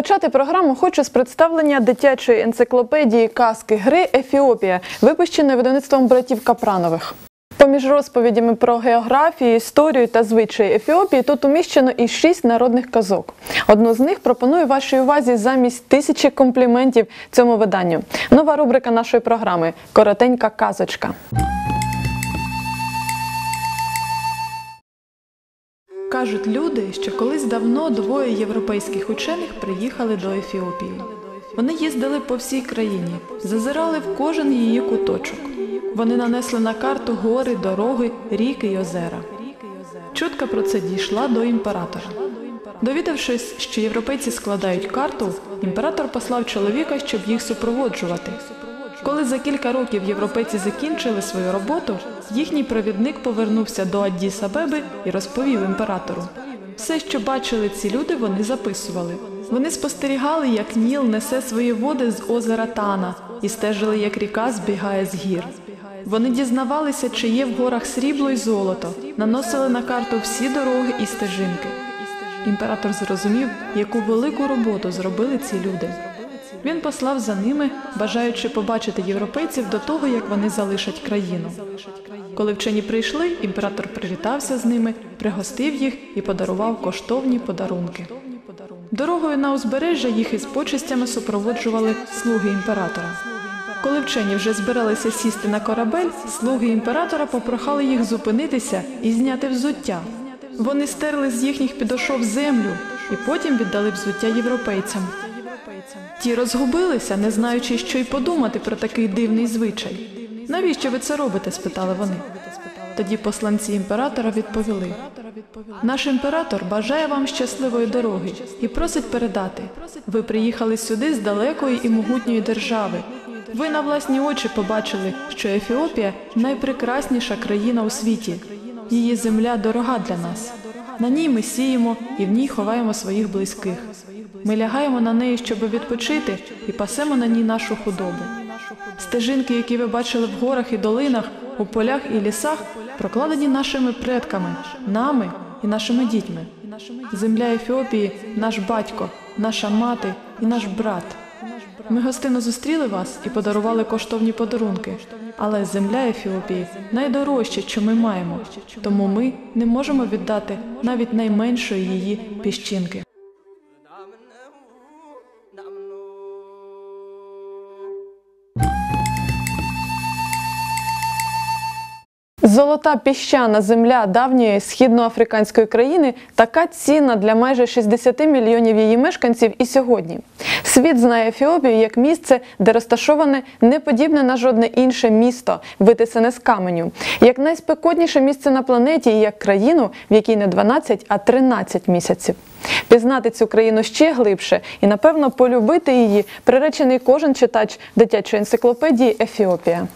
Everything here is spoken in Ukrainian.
Розпочати програму хочу з представлення дитячої енциклопедії казки гри Ефіопія, випущеної видавництвом братів Капранових. Поміж розповідями про географію, історію та звичаї Ефіопії тут уміщено і шість народних казок. Одну з них пропоную вашій увазі замість тисячі компліментів цьому виданню. Нова рубрика нашої програми Коротенька казочка. Кажуть люди, що колись давно двоє європейських учених приїхали до Ефіопії. Вони їздили по всій країні, зазирали в кожен її куточок. Вони нанесли на карту гори, дороги, ріки й озера. Чутка про це дійшла до імператора. Довідавшись, що європейці складають карту, імператор послав чоловіка, щоб їх супроводжувати. Коли за кілька років європейці закінчили свою роботу, їхній провідник повернувся до Аддіс Абеби і розповів імператору. Все, що бачили ці люди, вони записували. Вони спостерігали, як Ніл несе свої води з озера Тана і стежили, як ріка збігає з гір. Вони дізнавалися, чи є в горах срібло й золото, наносили на карту всі дороги і стежинки. Імператор зрозумів, яку велику роботу зробили ці люди. Він послав за ними, бажаючи побачити європейців до того, як вони залишать країну. Коли вчені прийшли, імператор привітався з ними, пригостив їх і подарував коштовні подарунки. Дорогою на узбережжя їх із почестями супроводжували слуги імператора. Коли вчені вже збиралися сісти на корабель, слуги імператора попрохали їх зупинитися і зняти взуття. Вони стерли з їхніх підошов землю і потім віддали взуття європейцям. Ті розгубилися, не знаючи, що й подумати про такий дивний звичай. Навіщо ви це робите? спитали вони. Тоді посланці імператора відповіли: наш імператор бажає вам щасливої дороги і просить передати. Ви приїхали сюди з далекої і могутньої держави. Ви на власні очі побачили, що Ефіопія найпрекрасніша країна у світі. Її земля дорога для нас. На ній ми сіємо і в ній ховаємо своїх близьких. Ми лягаємо на неї, щоб відпочити, і пасемо на ній нашу худобу. Стежинки, які ви бачили в горах і долинах, у полях і лісах, прокладені нашими предками, нами і нашими дітьми. Земля Ефіопії наш батько, наша мати і наш брат. Ми гостинно зустріли вас і подарували коштовні подарунки. Але земля Ефіопії найдорожче, що ми маємо, тому ми не можемо віддати навіть найменшої її піщинки. Золота піщана земля давньої східноафриканської країни така цінна для майже 60 мільйонів її мешканців і сьогодні. Світ знає Ефіопію як місце, де розташоване не подібне на жодне інше місто, витисане з каменю, як найспекотніше місце на планеті і як країну, в якій не 12, а 13 місяців. Пізнати цю країну ще глибше і, напевно, полюбити її приречений кожен читач дитячої енциклопедії Ефіопія.